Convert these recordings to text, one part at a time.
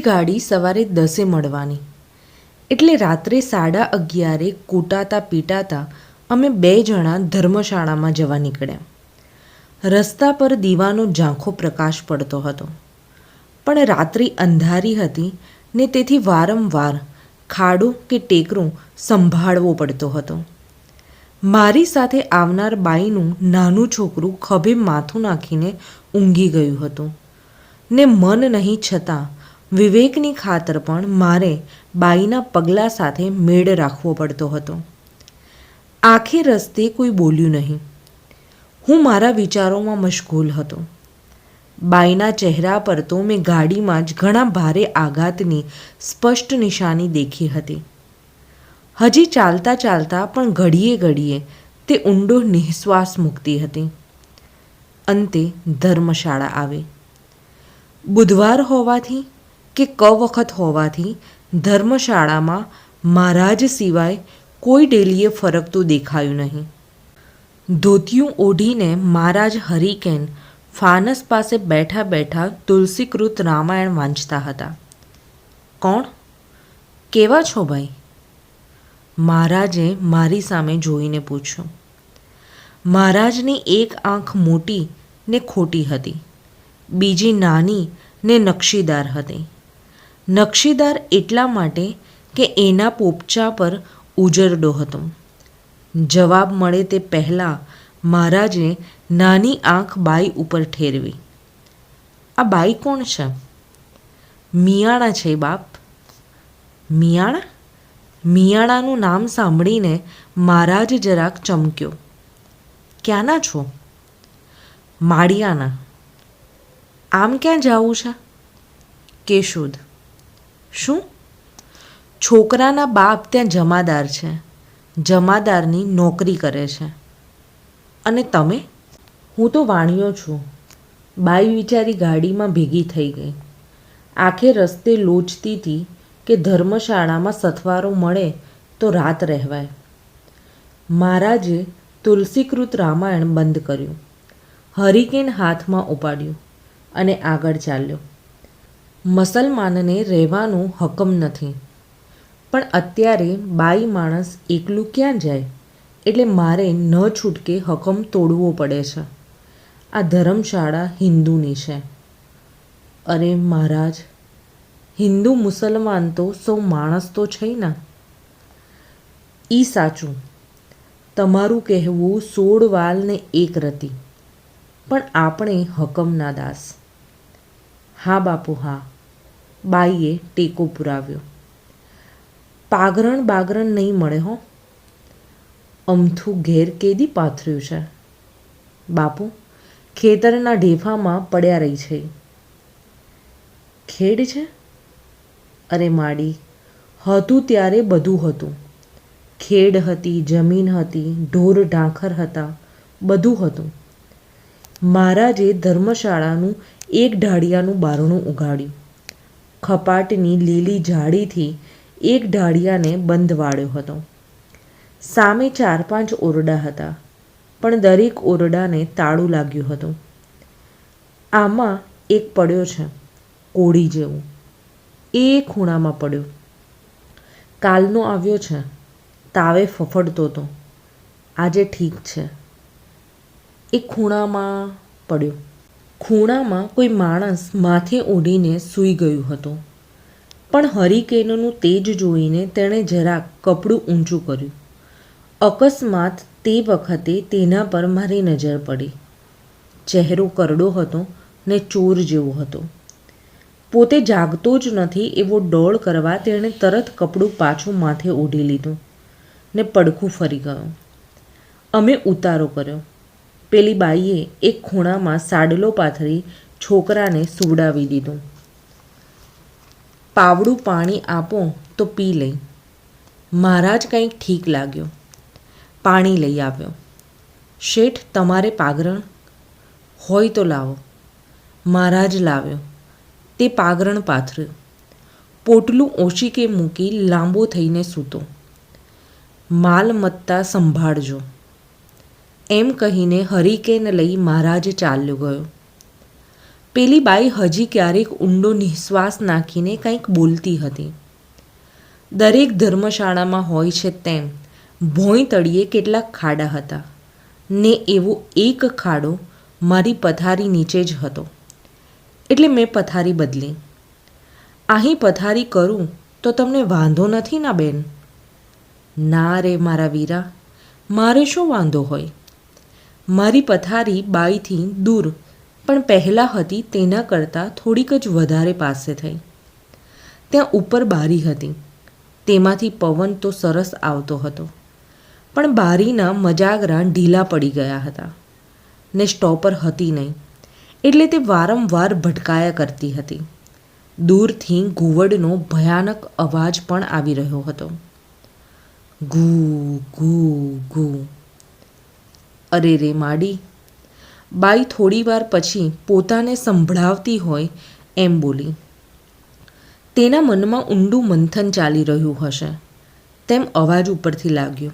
બીજી ગાડી સવારે દસે મળવાની. એટલે રાત્રે સાડા અગિયારે કૂટાતા પીટાતા અમે બે જણા ધર્મશાળામાં જવા નીકળ્યા. રસ્તા પર દીવાનો ઝાંખો પ્રકાશ પડતો હતો. પણ રાત્રિ અંધારી હતી ને તેથી વારંવાર ખાડો કે ટેકરું સંભાળવો પડતો હતો. મારી સાથે આવનાર બાઈનું નાનું છોકરું ખભે માથું નાખીને ઊંઘી ગયું હતું. ને મન નહીં છતાં વિવેકની ખાતર પણ મારે બાઈના પગલાં સાથે મેળ રાખવો પડતો હતો. આખે રસ્તે કોઈ બોલ્યું નહીં. હું મારા વિચારોમાં મશગુલ હતો. બાઈના ચહેરા પર તો મેં ગાડીમાં જ ઘણા ભારે આઘાતની સ્પષ્ટ નિશાની દેખી હતી. હજી ચાલતા ચાલતા પણ ઘડીએ ઘડીએ તે ઊંડો નિઃશ્વાસ મૂકતી હતી. અંતે ધર્મશાળા આવી. બુધવાર હોવાથી કે ક વખત હોવાથી ધર્મશાળામાં મહારાજ સિવાય કોઈ ડેલીએ ફરકતું દેખાયું નહીં. ધોતિયું ઓઢીને મહારાજ હરિકેન ફાનસ પાસે બેઠા બેઠા તુલસીકૃત રામાયણ વાંચતા હતા. કોણ? કેવા છો ભાઈ? મહારાજે મારી સામે જોઈને પૂછ્યું. મહારાજની એક આંખ મોટી ને ખોટી હતી. બીજી નાની ને નકશીદાર હતી. નકશીદાર એટલા માટે કે એના પોપચા પર ઉજરડો હતો. જવાબ મળે તે પહેલાં મહારાજે નાની આંખ બાઈ ઉપર ઠેરવી. આ બાઈ કોણ છે? મિયાણા છે બાપ. મિયાણા? મિયાણાનું નામ સાંભળીને મહારાજ જરાક ચમક્યો. ક્યાંના છો? માળિયાના. આમ ક્યાં જવું છે? કેશોદ. શું? છોકરાના બાપ ત્યાં જમાદાર છે. જમાદારની નોકરી કરે છે. અને તમે? હું તો વાણિયો છું. બાઈ વિચારી ગાડીમાં ભેગી થઈ ગઈ. આખે રસ્તે લોચતી હતી કે ધર્મશાળામાં સથવારો મળે તો રાત રહેવાય. મહારાજે તુલસીકૃત રામાયણ બંધ કર્યું. હરિકેન હાથમાં ઉપાડ્યું અને આગળ ચાલ્યો. મુસલમાનને રહેવાનું હકમ નથી. પણ અત્યારે બાઈ માણસ એકલું ક્યાં જાય? એટલે મારે ન છૂટકે હકમ તોડવો પડે છે. આ ધર્મશાળા હિન્દુની છે. અરે મહારાજ, હિન્દુ મુસલમાન તો સૌ માણસ તો છે ને. ઈ સાચું. તમારું કહેવું સોળ વાલ ને એક રતી. પણ આપણે હકમના દાસ. હા બાપુ, હા. બાઈએ ટેકો પુરાવ્યો. પાગરણ બાગરણ નહીં મળે હો. અમથું ઘેર કેદી પાથર્યું છે? બાપુ, ખેતરના ઢેફામાં પડ્યા રહી છે. ખેડ છે? અરે માડી, હતું ત્યારે બધું હતું. ખેડ હતી, જમીન હતી, ઢોર ઢાંખર હતા, બધું હતું. મહારાજે ધર્મશાળાનું એક ઢાળિયાનું બારણું ઉગાડ્યું. ખપાટની લીલી જાળીથી એક ઢાળિયાને બંધ વાળ્યો હતો. સામે ચાર પાંચ ઓરડા હતા, પણ દરેક ઓરડાને તાળું લાગ્યું હતું. આમાં એક પડ્યો છે, કોળી જેવું. એ ખૂણામાં પડ્યો. કાલનો આવ્યો છે, તાવે ફફડતો હતો આજે ઠીક છે. એ ખૂણામાં પડ્યો. ખૂણામાં કોઈ માણસ માથે ઓઢીને સૂઈ ગયું હતું. પણ હરિકેનનું તેજ જોઈને તેણે જરાક કપડું ઊંચું કર્યું. અકસ્માત તે વખતે તેના પર મારી નજર પડી. ચહેરો કરડો હતો ને ચોર જેવો હતો. પોતે જાગતો જ નથી એવો ડોળ કરવા તેણે તરત કપડું પાછું માથે ઓઢી લીધું ને પડખું ફરી ગયો. અમે ઉતારો કર્યો. પેલી બાઈએ એક ખૂણામાં સાડલો પાથરી છોકરાને સુવડાવી દીધું. પાવડું પાણી આપો તો પી લઈ. મહારાજ કંઈક ઠીક લાગ્યો. પાણી લઈ આવ્યો. શેઠ, તમારે પાગરણ? હોય તો લાવો. મહારાજ લાવ્યો. તે પાગરણ પાથર્યું. પોટલું ઓશીકે મૂકી લાંબો થઈને સૂતો. માલમત્તા સંભાળજો. એમ કહીને હરિકેન લઈ મહારાજ ચાલ્યો ગયો. પેલી બાઈ હજી ક્યારેક ઊંડો નિઃશ્વાસ નાખીને કંઈક બોલતી હતી. દરેક ધર્મશાળામાં હોય છે તેમ, ભોંય તળીએ કેટલાક ખાડા હતા. ને એવો એક ખાડો મારી પથારી નીચે જ હતો. એટલે મેં પથારી બદલી. અહીં પથારી કરું તો તમને વાંધો નથી ના બેન? ના રે મારા વીરા, મારે શું વાંધો હોય? મારી પથારી બાઈથી દૂર, પણ પહેલાં હતી તેના કરતાં થોડીક જ વધારે પાસે થઈ. ત્યાં ઉપર બારી હતી. તેમાંથી પવન તો સરસ આવતો હતો. પણ બારીના મજાગરા ઢીલા પડી ગયા હતા. ને સ્ટોપર હતી નહીં, એટલે તે વારંવાર ભટકાયા કરતી હતી. દૂરથી ઘુવડનો ભયાનક અવાજ પણ આવી રહ્યો હતો. ઘૂ ઘૂ ઘૂ અરે રે માડી, બાઈ થોડીવાર પછી પોતાને સંભળાવતી હોય એમ બોલી, તેના મનમાં ઊંડું મંથન ચાલી રહ્યું હશે. તેમ અવાજ ઉપરથી લાગ્યો.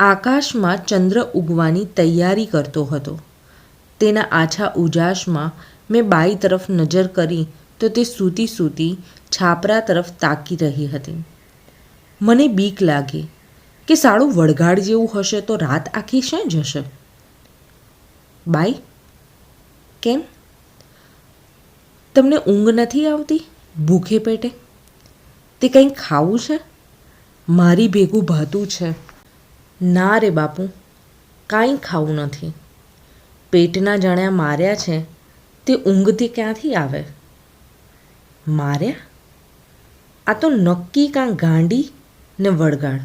આકાશમાં ચંદ્ર ઉગવાની તૈયારી કરતો હતો. તેના આછા ઉજાસમાં મેં બાઈ તરફ નજર કરી તો તે સૂતી સૂતી છાપરા તરફ તાકી રહી હતી. મને બીક લાગી. કે સાળું વળગાડ જેવું હશે તો રાત આખી શેં જશે? બાઈ, કેમ? તમને ઊંઘ નથી આવતી? ભૂખે પેટે? તે કંઈ ખાવું છે? મારી ભેગું ભાતું છે. ના રે બાપુ, કાંઈ ખાવું નથી. પેટના જણ્યા માર્યા છે, તે ઊંઘથી ક્યાંથી આવે? માર્યા? આ તો નક્કી કાં ગાંડી ને વળગાડ.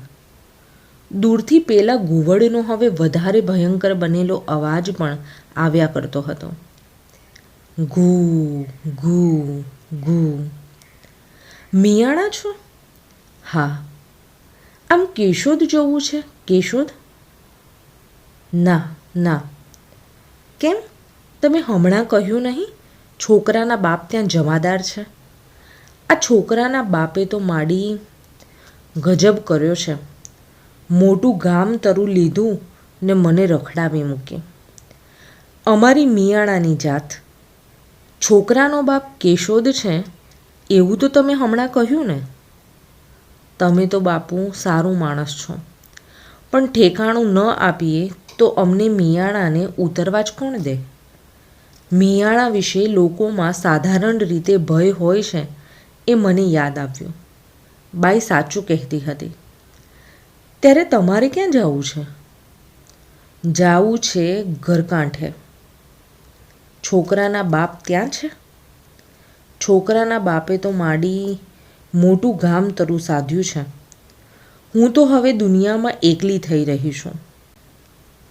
દૂરથી પેલા ઘુવડનો હવે વધારે ભયંકર બનેલો અવાજ પણ આવ્યા કરતો હતો. ઘૂ ઘૂ ઘૂ મિયાણા છો? હા. આમ કેશોદ જવું છે? કેશોદ? ના ના. કેમ? તમે હમણાં કહ્યું નહીં, છોકરાના બાપ ત્યાં જમાદાર છે. આ છોકરાના બાપે તો માડી ગજબ કર્યો છે. મોટું ગામ તરું લીધું ને મને રખડાવી મૂકી. અમારી મિયાણાની જાત. છોકરાનો બાપ કેશોદ છે, એવું તો તમે હમણાં કહ્યું ને? તમે તો બાપુ સારું માણસ છો. પણ ઠેકાણું ન આપીએ તો અમને મિયાણાને ઉતરવા જ કોણ દે? મિયાણા વિશે લોકોમાં સાધારણ રીતે ભય હોય છે એ મને યાદ આવ્યું. બાઈ સાચું કહેતી હતી. ત્યારે તમારે ક્યાં જવું છે? જાવું છે ઘરકાંઠે. છોકરાના બાપ ત્યાં છે? છોકરાના બાપે તો માડી મોટું ગામ તરું સાધ્યું છે. હું તો હવે દુનિયામાં એકલી થઈ રહી છું.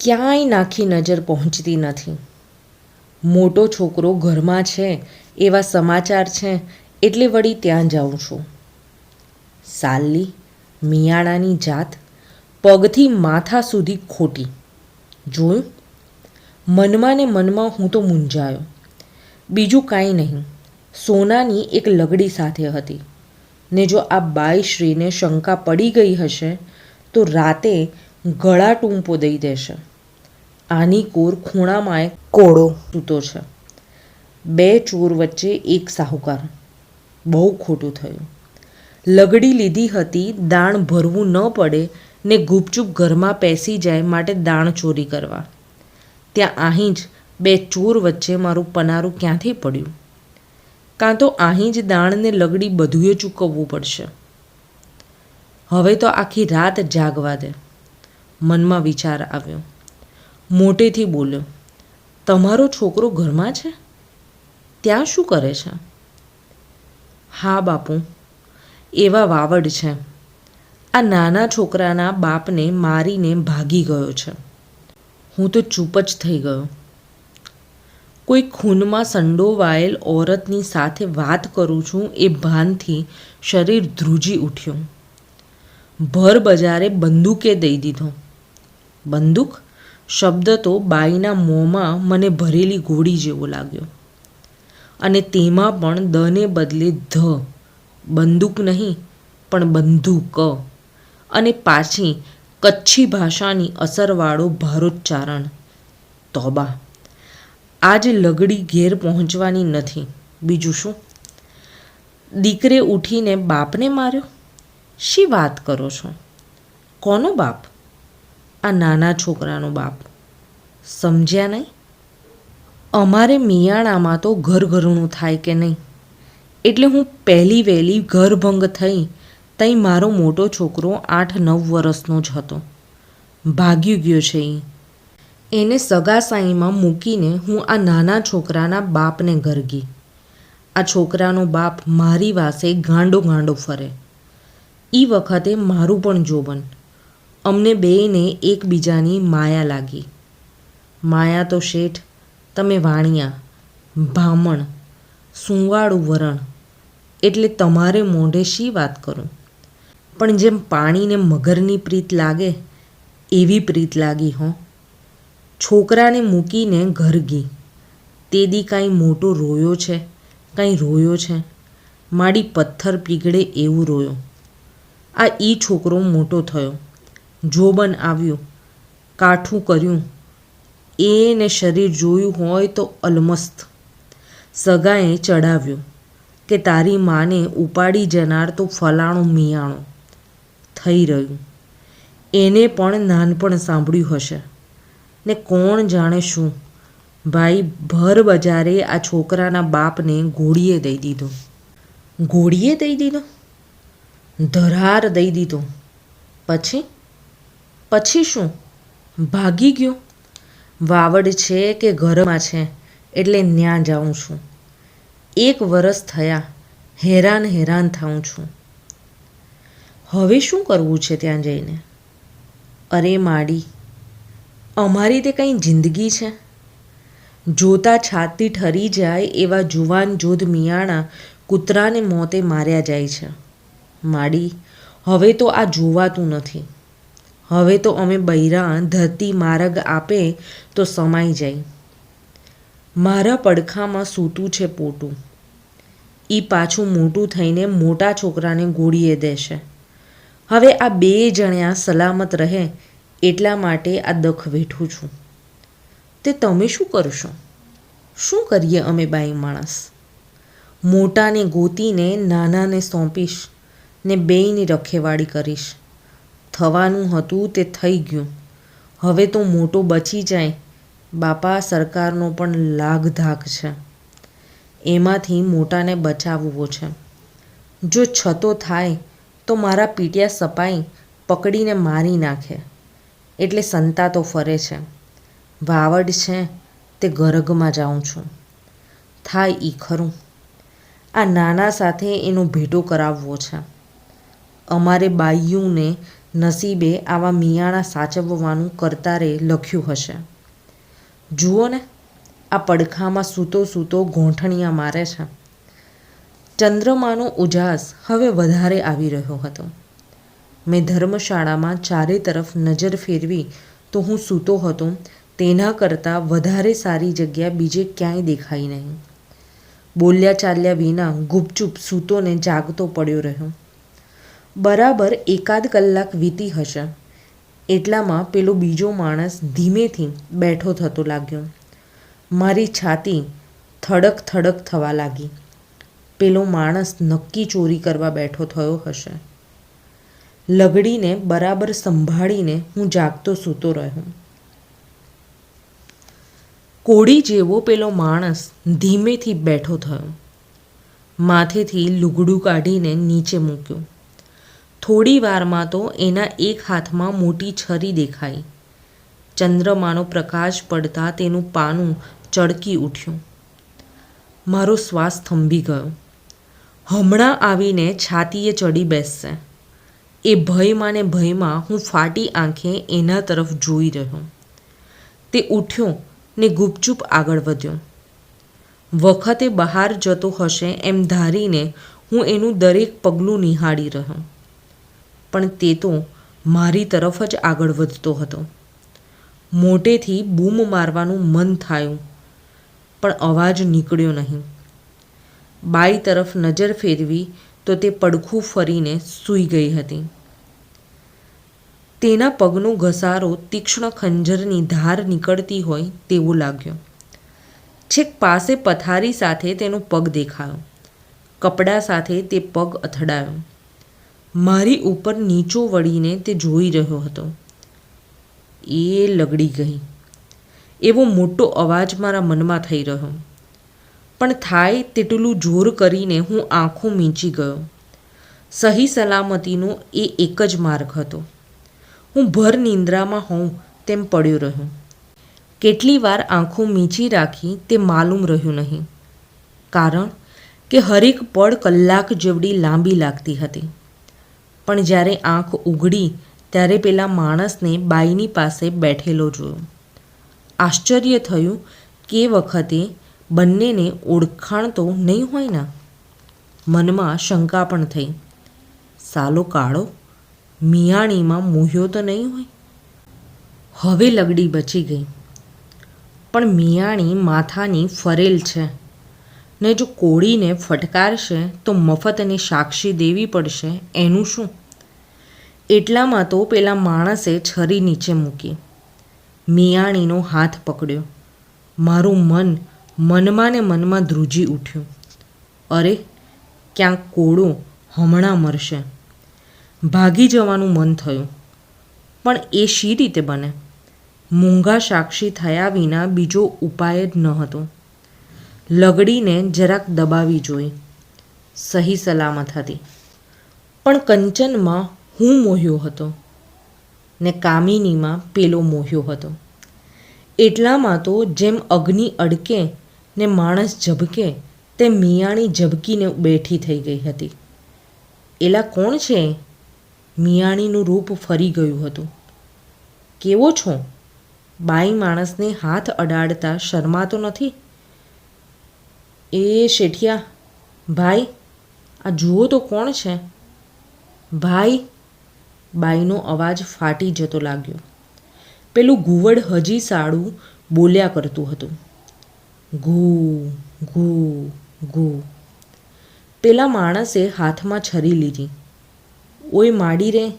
ક્યાંય નાખી નજર પહોંચતી નથી. મોટો છોકરો ઘરમાં છે, એવા સમાચાર છે, એટલે વળી ત્યાં જાઉં છું. સાલ્લી મિયાણાની જાત પગથી માથા સુધી ખોટી. જોયું? મનમાં ને મનમાં હું તો મૂંઝાયો. બીજું કાંઈ નહીં. સોનાની એક લગડી સાથે હતી. ને જો આ બાઈશ્રીને શંકા પડી ગઈ હશે, તો રાતે ગળા ટૂંપો દઈ દેશે. આની કોર ખૂણામાં કોળો સૂતો છે. બે ચોર વચ્ચે એક સાહુકાર. બહુ ખોટું થયું. લગડી લીધી હતી, દાણ ભરવું ન પડે ને ગુપચુપ ઘરમાં પેસી જાય માટે દાણ ચોરી કરવા. ત્યાં અહીં જ બે ચોર વચ્ચે મારું પનારું ક્યાંથી પડ્યું? કાં તો અહીં જ દાણને લગડી બધુંય ચૂકવવું પડશે. હવે તો આખી રાત જાગવા દે. મનમાં વિચાર આવ્યો. મોટેથી બોલ્યો, તમારો છોકરો ઘરમાં છે? ત્યાં શું કરે છે? હા બાપુ, એવા વાવડ છે. આ નાના છોકરાના બાપને મારીને ભાગી ગયો છે. હું તો ચૂપ જ થઈ ગયો. કોઈ ખૂનમાં સંડોવાયેલ ઓરતની સાથે વાત કરું છું એ ભાનથી શરીર ધ્રુજી ઉઠ્યું. ભર બજારે બંદૂકે દઈ દીધો. બંદૂક? શબ્દ તો બાઈના મોંમાં મને ભરેલી ગોળી જેવો લાગ્યો. અને તેમાં પણ દને બદલે ધ. બંદૂક નહીં, પણ બંધુક અને પાછી કચ્છી ભાષાની અસરવાળો ભારોચ્ચારણ. તોબા. આજ લગડી ઘેર પહોંચવાની નથી. બીજું શું? દીકરે ઉઠીને બાપને માર્યો? શી વાત કરો છો? કોનો બાપ? આ નાના છોકરાનો બાપ. સમજ્યા નહીં? અમારે મિયાણામાં તો ઘર ઘરણું થાય કે નહીં? એટલે હું પહેલી વહેલી ઘરભંગ થઈ તઈ મારો મોટો છોકરો આઠ નવ વર્ષનો જ હતો. ભાગ્યું ગયો છે એ એને સગાસાઈમાં મૂકીને હું આ નાના છોકરાના બાપને ઘર ગઈ. આ છોકરાનો બાપ મારી વાસે ગાંડો ગાંડો ફરે. એ વખતે મારું પણ જોબન. અમને બેયને એકબીજાની માયા લાગી. માયા તો શેઠ, તમે વાણિયા ભામણ સુંવાળું વરણ, એટલે તમારે મોઢે શી વાત કરું? પણ જેમ પાણીને મગરની પ્રીત લાગે, એવી પ્રીત લાગી, હો. છોકરાને મૂકીને ઘર ગઈ. તે દી કાંઈ મોટો રોયો છે, કાંઈ રોયો છે. માડી પથ્થર પીગળે એવું રોયો. આ ઈ છોકરો મોટો થયો. જોબન આવ્યું. કાઠું કર્યું. એને શરીર જોયું હોય તો અલમસ્ત. સગાએ ચડાવ્યું કે તારી માને ઉપાડી જનાર તો ફલાણું મિયાણું. થઈ રહ્યું. એને પણ નાનપણ સાંભળ્યું હશે. ને કોણ જાણે શું? ભાઈ ભર બજારે આ છોકરાના બાપને ઘોડીએ દઈ દીધો. ઘોડીએ દઈ દીધો? ધરાર દઈ દીધો. પછી? પછી શું? ભાગી ગયો. વાવડ છે કે ઘરમાં છે એટલે ન્યા જાઉં છું. એક વરસ થયા. હેરાન હેરાન થાઉં છું. હવે શું કરવું છે ત્યાં જઈને? અરે માડી, અમારી તે કંઈ જિંદગી છે? જોતા છાતી ઠરી જાય એવા જુવાન જોધ મિયાણા કૂતરાને મોતે માર્યા જાય છે. માડી, હવે તો આ જોવાતું નથી. હવે તો અમે બૈરા ધરતી માર્ગ આપે તો સમાઈ જાય. મારા પડખામાં સૂતું છે પોટું. એ પાછું મોટું થઈને મોટા છોકરાને ગોળીએ દેશે. હવે આ બે જણ્યા સલામત રહે એટલા માટે આ દખ વેઠું છું. તે તમે શું કરશો? શું કરીએ અમે બાઈ માણસ? મોટાને ગોતીને નાનાને સોંપીશ ને બેયની રખેવાળી કરીશ. થવાનું હતું તે થઈ ગયું. હવે તો મોટો બચી જાય. બાપા સરકારનો પણ લાગ ધાક છે. એમાંથી મોટાને બચાવવો છે. જો છતો થાય તો મારા પીટિયા સપાઈ પકડીને મારી નાખે. એટલે સંતા તો ફરે છે. વાવડ છે તે ગરગમાં જાઉં છું. થાય ઈ ખરું. આ નાના સાથે એનો ભેટો કરાવવો છે. અમારે બાઈયુને નસીબે આવા મિયાણા સાચવવાનું કરતારે લખ્યું હશે. જુઓ ને આ પડખામાં સૂતો સૂતો ગોંઠણિયા મારે છે. ચંદ્રમાનો ઉજાસ હવે વધારે આવી રહ્યો હતો. મેં ધર્મશાળામાં ચારે તરફ નજર ફેરવી તો હું સૂતો હતો, તેના કરતાં વધારે સારી જગ્યા બીજે ક્યાંય દેખાઈ નહીં. બોલ્યા ચાલ્યા વિના ગુપચુપ સૂતોને જાગતો પડ્યો રહ્યો. બરાબર એકાદ કલાક વીતી હશે. એટલામાં પેલો બીજો માણસ ધીમેથી બેઠો થતો લાગ્યો. મારી છાતી થડક થડક થવા લાગી. પેલો માણસ નક્કી ચોરી કરવા બેઠો થયો હશે. લગડીને બરાબર સંભાળીને હું જાગતો સૂતો રહ્યો. કોડી જેવો પેલો માણસ ધીમેથી બેઠો થયો. માથેથી લુગડું કાઢીને નીચે મૂક્યું. થોડી વારમાં તો એના એક હાથમાં મોટી છરી દેખાઈ. ચંદ્રમાનો પ્રકાશ પડતા તેનું પાનું ચળકી ઉઠ્યું. મારો શ્વાસ થંભી ગયો. હમણાં આવીને છાતીએ ચડી બેસશે. એ ભયમાં ને ભયમાં હું ફાટી આંખે એના તરફ જોઈ રહ્યો. તે ઉઠ્યો ને ગુપચુપ આગળ વધ્યો. વખતે બહાર જતો હશે એમ ધારીને હું એનું દરેક પગલું નિહાળી રહ્યો. પણ તે તો મારી તરફ જ આગળ વધતો હતો. મોટેથી બૂમ મારવાનું મન થયું, પણ અવાજ નીકળ્યો નહીં. બાઈ તરફ નજર ફેરવી તો તે પડખું ફરીને સૂઈ ગઈ હતી. તેના પગનો ઘસારો તીક્ષ્ણ ખંજરની ધાર નીકળતી હોય તેવું લાગ્યું. છેક પાસે પથારી સાથે તેનો પગ દેખાયો. કપડાં સાથે તે પગ અથડાયો. મારી ઉપર નીચો વળીને તે જોઈ રહ્યો હતો. એ લગડી ગઈ. એવો મોટો અવાજ મારા મનમાં થઈ રહ્યો. પણ થાય તેટલું જોર કરીને હું આંખો મીંચી ગયો. સહી સલામતીનો એ એક જ માર્ગ હતો. હું ભર નિંદ્રામાં હોઉં તેમ પડ્યો રહ્યો. કેટલી વાર આંખો મીંચી રાખી તે માલુમ રહ્યું નહીં. કારણ કે હરેક પળ કલાક જેવડી લાંબી લાગતી હતી. પણ જ્યારે આંખ ઉઘડી, ત્યારે પેલા માણસને બાઈની પાસે બેઠેલો જોયો. આશ્ચર્ય થયું કે વખતે બંનેને ઓળખાણ તો નહીં હોય ને મનમાં શંકા પણ થઈ. સાલો કાળો, મિયાણીમાં મૂહ્યો તો નહીં હોય? હવે લગડી બચી ગઈ. પણ મિયાણી માથાની ફરેલ છે. ને જો કોળીને ફટકારશે તો મફતની સાક્ષી દેવી પડશે, એનું શું? એટલામાં તો પેલા માણસે છરી નીચે મૂકી. મિયાણીનો હાથ પકડ્યો. મારું મન મનમાં ને મનમાં ધ્રુજી ઉઠ્યું. અરે, ક્યાંક કોળો હમણાં મરશે. ભાગી જવાનું મન થયું. પણ એ શી રીતે બને? મૂંગા સાક્ષી થયા વિના બીજો ઉપાય જ ન હતો. લગડીને જરાક દબાવી જોઈ. સહી સલામત હતી. પણ કંચનમાં હું મોહ્યો હતો ને કામિનીમાં પેલો મોહ્યો હતો. એટલામાં તો જેમ અગ્નિ અડકે ને માણસ ઝબકે તે મિયાણી ઝબકીને બેઠી થઈ ગઈ હતી. એલા કોણ છે? મિયાણીનું રૂપ ફરી ગયું હતું. કેવો છો? બાઈ માણસને હાથ અડાડતા શરમાતો નથી? એ શેઠિયા, ભાઈ, આ જુઓ તો કોણ છે? ભાઈ? બાઈનો અવાજ ફાટી જતો લાગ્યો. પેલું ઘુવડ હજી સાડું બોલ્યા કરતું હતું. ઘૂ ઘૂ ઘૂ પેલા માણસે હાથમાં છરી લીધી. ઓય માડી રે.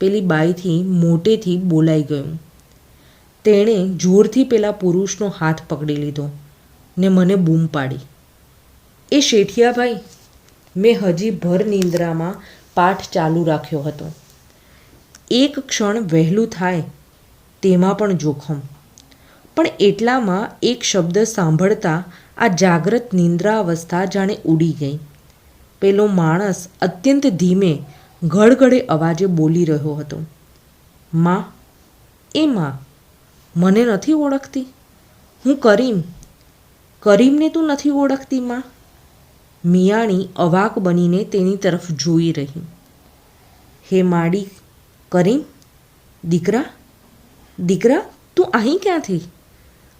પેલી બાઈથી મોટેથી બોલાઈ ગયું. તેણે જોરથી પેલા પુરુષનો હાથ પકડી લીધો ને મને બૂમ પાડી. એ શેઠિયાભાઈ, મેં હજી ભર નિંદ્રામાં પાઠ ચાલુ રાખ્યો હતો. એક ક્ષણ વહેલું થાય તેમાં પણ જોખમ. પણ એટલામાં એક શબ્દ સાંભળતા આ જાગ્રત નિંદ્રા અવસ્થા જાણે ઉડી ગઈ. પેલો માણસ અત્યંત ધીમે ઘડઘડે અવાજે બોલી રહ્યો હતો. માં, એ માં, મને નથી ઓળખતી. હું કરીમ, કરીમને તું નથી ઓળખતી, માં. મિયાણી અવાક બનીને તેની તરફ જોઈ રહી. હે માડી, કરીમ, દીકરા દીકરા, તું અહીં ક્યાંથી?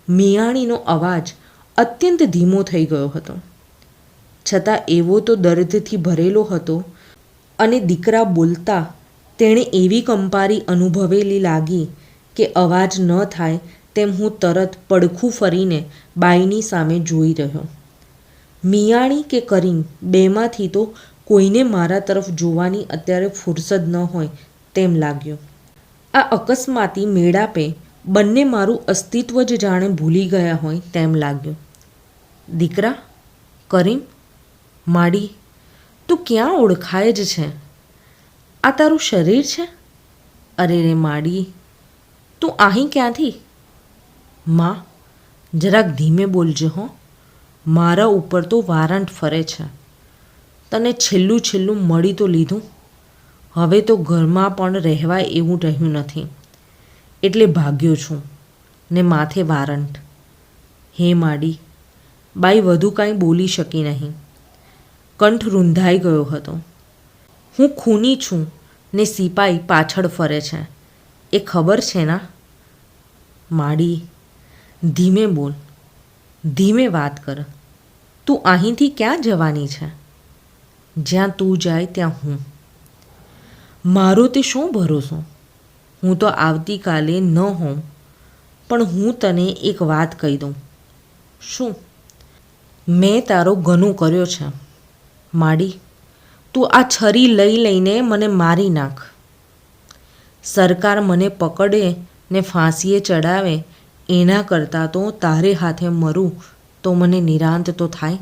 મિયાણીનો અવાજ અત્યંત ધીમો થઈ ગયો હતો. છતાં એવો તો દર્દથી ભરેલો હતો અને દીકરા બોલતા તેણે એવી કંપારી અનુભવેલી લાગી કે અવાજ ન થાય તેમ હું તરત પડખું ફરીને બાઈની સામે જોઈ રહ્યો. મિયાણી કે કરીમ બેમાંથી તો કોઈને મારા તરફ જોવાની અત્યારે ફુરસદ ન હોય તેમ લાગ્યું. આ અકસ્માતી મેળાપે બંને મારું અસ્તિત્વ જ જાણે ભૂલી ગયા હોય તેમ લાગ્યું. દીકરા, કરીમ, માડી, તું ક્યાં ઓળખાય જ છે? આ તારું શરીર છે? અરે રે માડી, તું અહીં ક્યાંથી? માં, જરાક ધીમે બોલજે હો. મારા ઉપર તો વારંટ ફરે છે. તને છેલ્લું છેલ્લું મળી તો લીધું. હવે તો ઘરમાં પણ રહેવાય એવું રહ્યું નથી. એટલે ભાગ્યો છું ને માથે વારંટ. હે માડી, બાઈ વધુ કાંઈ બોલી શકી નહીં. કંઠ રૂંધાઈ ગયો હતો. હું ખૂની છું ને સિપાઈ પાછળ ફરે છે. એ ખબર છે ના? માડી, ધીમે બોલ, ધીમે વાત કર. તું અહીંથી ક્યાં જવાની છે? જ્યાં તું જાય ત્યાં હું. મારો તે શું ભરોસો? હું તો આવતીકાલે ન હોઉં, પણ હું તને એક વાત કહી દઉં. શું? મેં તારો ઘણું કર્યો છે. માડી, તું આ છરી લઈ લઈને મને મારી નાખ. સરકાર મને પકડે ને ફાંસીએ ચડાવે, એના કરતાં તો તારે હાથે મરું તો મને નિરાંત તો થાય.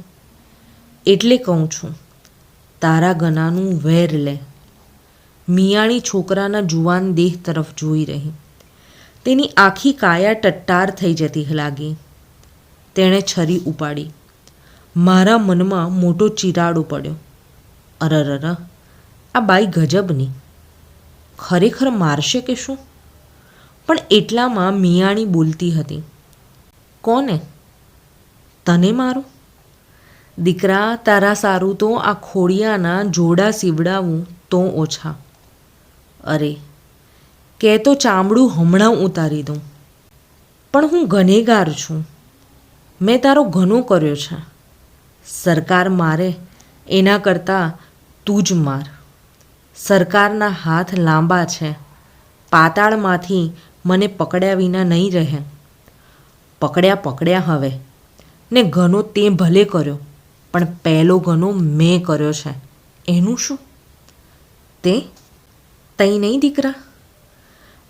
એટલે કહું છું, તારા ગનાનું વેર લે. મિયાણી છોકરાના જુવાન દેહ તરફ જોઈ રહી. તેની આખી કાયા ટટ્ટાર થઈ જતી લાગી. તેણે છરી ઉપાડી. મારા મનમાં મોટો ચિરાડો પડ્યો. અરરર આ બાઈ ગજબની ખરેખર મારશે કે શું? પણ એટલામાં મિયાણી બોલતી હતી. કોને? તને મારું? દીકરા, તારા સારું તો આ ખોડિયાના જોડા સીવડાવું તો ઓછા. અરે, કે તો ચામડું હમણાં ઉતારી દઉં. પણ હું ગનેગાર છું. મેં તારો ઘણો કર્યો છે. સરકાર મારે, એના કરતાં તું જ માર. સરકારના હાથ લાંબા છે. પાતાળમાંથી મને પકડ્યા વિના નહીં રહે. પકડ્યા પકડ્યા હવે. ને ઘનો તે ભલે કર્યો, પણ પહેલો ઘનો મેં કર્યો છે. એનું શું? તે તઈ નહીં દીકરા?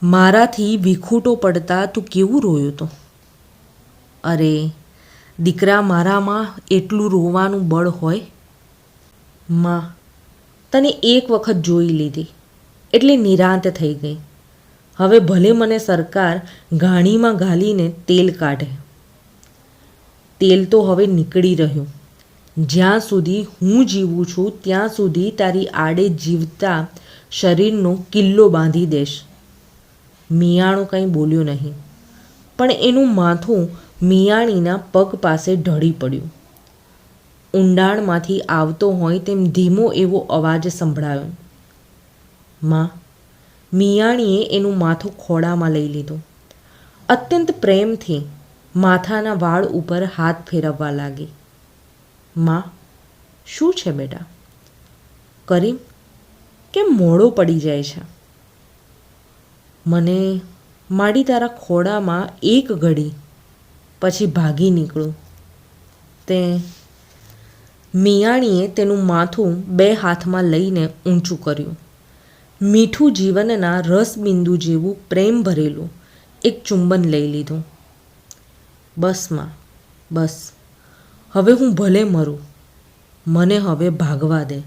મારાથી વિખૂટો પડતા તું કેવું રોયો તો? અરે, દીકરા મારામાં એટલું રોવાનું બળ હોય? માં, તને એક વખત જોઈ લીધી, એટલે નિરાંત થઈ ગઈ. હવે ભલે મને સરકાર ઘાણીમાં ઘાલીને તેલ કાઢે. તેલ તો હવે નીકળી રહ્યું. જ્યાં સુધી હું જીવું છું, ત્યાં સુધી તારી આડે જીવતા શરીરનો કિલ્લો બાંધી દેશ. મિયાણું કંઈ બોલ્યું નહીં. પણ એનું માથું મિયાણીના પગ પાસે ઢળી પડ્યું. ઊંડાણમાંથી આવતો હોય તેમ ધીમો એવો અવાજ સંભળાયો. માં, મિયાણીએ એનું માથું ખોળામાં લઈ લીધું. અત્યંત પ્રેમથી માથાના વાળ ઉપર હાથ ફેરવવા લાગી. માં, શું છે બેટા? કરીમ કેમ મોડો પડી જાય છે? મને માડી તારા ખોડામાં એક ઘડી પછી ભાગી નીકળું. તે મિયાણીએ તેનું માથું બે હાથમાં લઈને ઊંચું કર્યું. મીઠું જીવનના રસબિંદુ જેવું પ્રેમ ભરેલું એક ચુંબન લઈ લીધું. બસમાં, બસ. હવે હું ભલે મરું. મને હવે ભાગવા દે,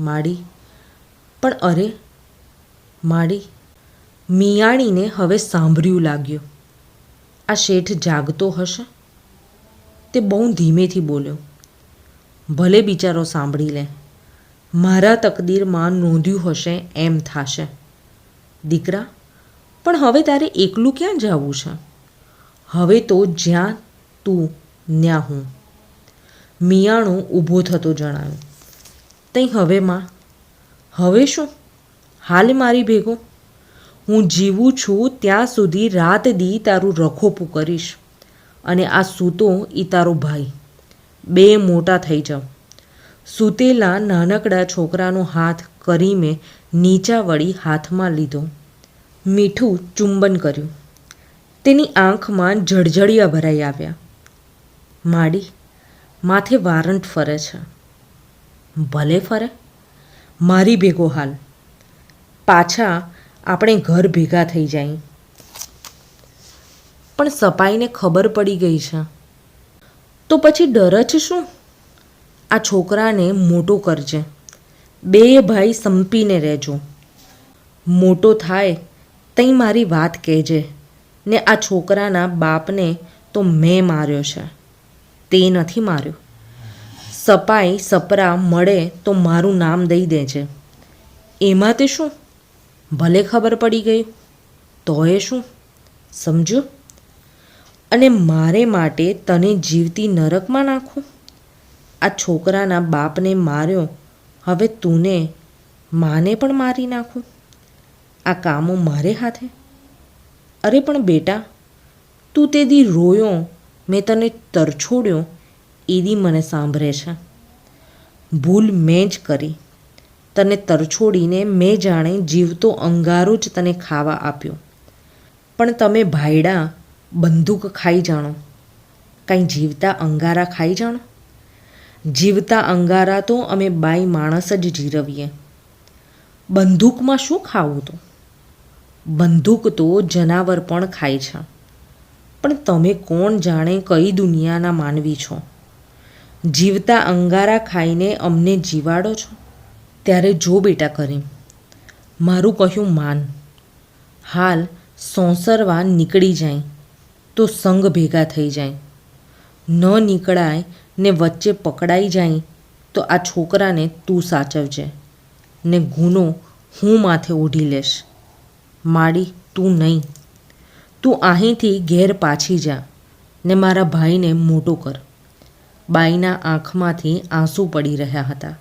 માડી. પણ અરે, માડી, મિયાણીને હવે સાંભળ્યું લાગ્યું. આ શેઠ જાગતો હશે? તે બહુ ધીમેથી બોલ્યો. ભલે બિચારો સાંભળી લે. મારા તકદીરમાં નોંધ્યું હશે એમ થાશે. દીકરા, પણ હવે તારે એકલું ક્યાં જવું છે? હવે તો જ્યાં તું, ન્યા હું. મિયાણું ઊભો થતો જણાયો. તઈ હવે માં હવે શું? હાલ મારી ભેગો. હું જીવું છું ત્યાં સુધી રાત દી તારું રખોપું કરીશ. અને આ સૂતો એ તારો ભાઈ. બે મોટા થઈ જાઓ સૂતેલા નાનકડા છોકરાનો હાથ કરીમે નીચા વળી હાથમાં લીધો. મીઠું ચુંબન કર્યું. તેની આંખમાં જળજળિયા ભરાઈ આવ્યા. માડી, માથે વારંટ ફરે છે. ભલે ફરે. મારી ભેગો હાલ. પાછા આપણે ઘર ભેગા થઈ જાય. પણ સપાઈને ખબર પડી ગઈ છે. તો પછી ડર જ શું? આ છોકરાને મોટો કરજે. બે ભાઈ સંપીને રહેજો. મોટો થાય તઈ મારી વાત કહેજે. ને આ છોકરાના બાપને તો મેં માર્યો છે. તે નથી માર્યો. સપાઈ સપરા મળે તો મારું નામ દઈ દે છે. એમાં તે શું? ભલે ખબર પડી ગઈ, તોય શું? સમજો અને મારે માટે તને જીવતી નરકમાં નાખું? આ છોકરાના બાપને માર્યો, હવે તુને માને પણ મારી નાખું? આ કામો મારે હાથે? અરે પણ બેટા, તું તે દી રોયો, મેં તને તરછોડ્યો એદી મને સાંભળે છે. ભૂલ મેં જ કરી. તને તરછોડીને મેં જાણે જીવતો અંગારો જ તને ખાવા આપ્યો. પણ તમે ભાયડા બંદૂક ખાઈ જાણો. કાંઈ જીવતા અંગારા ખાઈ જાણો? જીવતા અંગારા તો અમે બાઈ માણસ જ જીરવીએ. બંદૂકમાં શું ખાવું તો? બંદૂક તો જનાવર પણ ખાય છે. પણ તમે કોણ જાણે કઈ દુનિયાના માનવી છો? જીવતા અંગારા ખાઈને અમને જીવાડો છો? ત્યારે જો બેટા કરીમ, મારું કહ્યું માન. હાલ સોંસરવા નીકળી જાય, તો સંગ ભેગા થઈ જાય. ન નીકળાય ને વચ્ચે પકડાઈ જાય, તો આ છોકરાને તું સાચવજે, ને ગુનો હું માથે ઓઢી લેશ. માડી, તું નહીં. તું અહીંથી ઘેર પાછી જા, ને મારા ભાઈને મોટો કર. બાઈના આંખમાંથી આંસુ પડી રહ્યા હતા.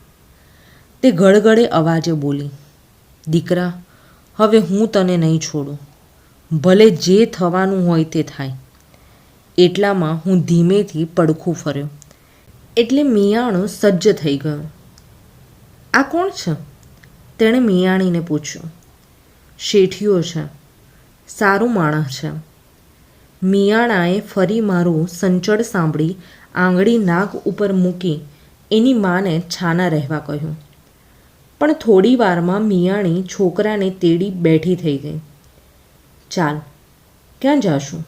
તે ગળગળે અવાજે બોલી, દીકરા, હવે હું તને નહીં છોડું. ભલે જે થવાનું હોય તે થાય. એટલામાં હું ધીમેથી પડખું ફર્યો. એટલે મિયાણો સજ્જ થઈ ગયો. આ કોણ છે? તેણે મિયાણીને પૂછ્યું. શેઠિયો છે. સારું માણસ છે. મિયાણાએ ફરી મારું સંચળ સાંભળી આંગળી નાક ઉપર મૂકી એની માને છાના રહેવા કહ્યું. પણ થોડી વારમાં મિયાણી છોકરાને તેડી બેઠી થઈ ગઈ. ચાલ, ક્યાં જાશું?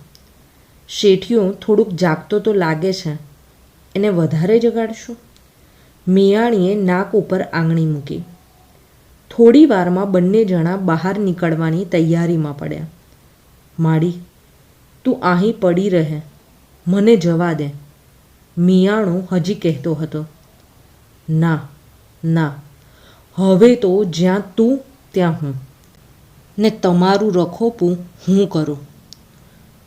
શેઠિયો થોડુંક જાગતો તો લાગે છે. એને વધારે જગાડશું? મિયાણીએ નાક ઉપર આંગળી મૂકી. થોડી વારમાં બંને જણા બહાર નીકળવાની તૈયારીમાં પડ્યા. માડી, તું અહીં પડી રહે. મને જવા દે. મિયાણો હજી કહેતો હતો, ના ના, હવે તો જ્યાં તું, ત્યાં હું. ને તમારું રખોપું હું કરું.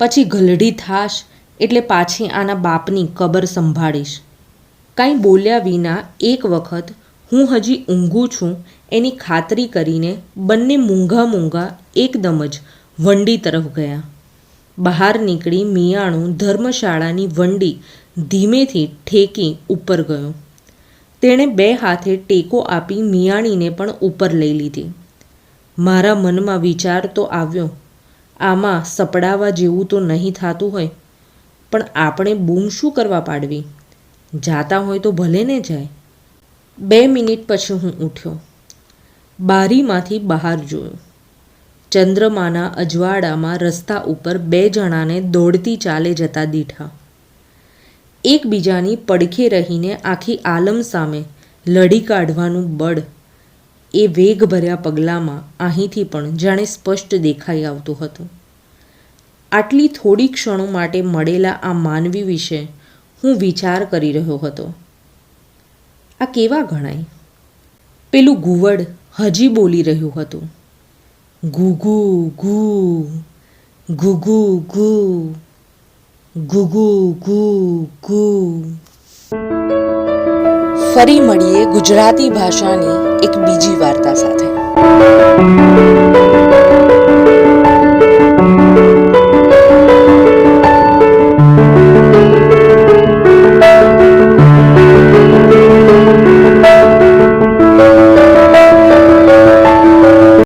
પછી ગલઢી થાશ એટલે પાછી આના બાપની કબર સંભાળીશ. કાંઈ બોલ્યા વિના એક વખત હું હજી ઊંઘું છું એની ખાતરી કરીને બંને મૂંઘા મૂંઘા એકદમ જ વંડી તરફ ગયા. બહાર નીકળી મિયાણું ધર્મશાળાની વંડી ધીમેથી ઠેકી ઉપર ગયો. તેણે બે હાથે ટેકો આપી મિયાણીને પણ ઉપર લઈ લીધી. મારા મનમાં વિચાર તો આવ્યો, આમાં સપડાવા જેવું તો નહીં થતું હોય, પણ આપણે બૂમ શું કરવા પાડવી? જાતા હોય તો ભલે ને જાય. બે મિનિટ પછી હું ઉઠ્યો. બારીમાંથી બહાર જોયું. ચંદ્રમાના અજવાળામાં રસ્તા ઉપર બે જણાને દોડતી ચાલે જતા દીઠા. એકબીજાની પડખે રહીને આખી આલમ સામે લડી કાઢવાનું બળ એ વેગભર્યા પગલામાં અહીંથી પણ જાણે સ્પષ્ટ દેખાઈ આવતું હતું. આટલી થોડી ક્ષણો માટે મળેલા આ માનવી વિશે હું વિચાર કરી રહ્યો હતો. આ કેવા ગણાય? પેલું ઘુવડ હજી બોલી રહ્યું હતું. ઘૂઘુ ઘૂ ઘુઘુ ગુ. ગુગુ ગુ ગુ. ફરી મળીએ ગુજરાતી ભાષાની એક બીજી વાર્તા સાથે.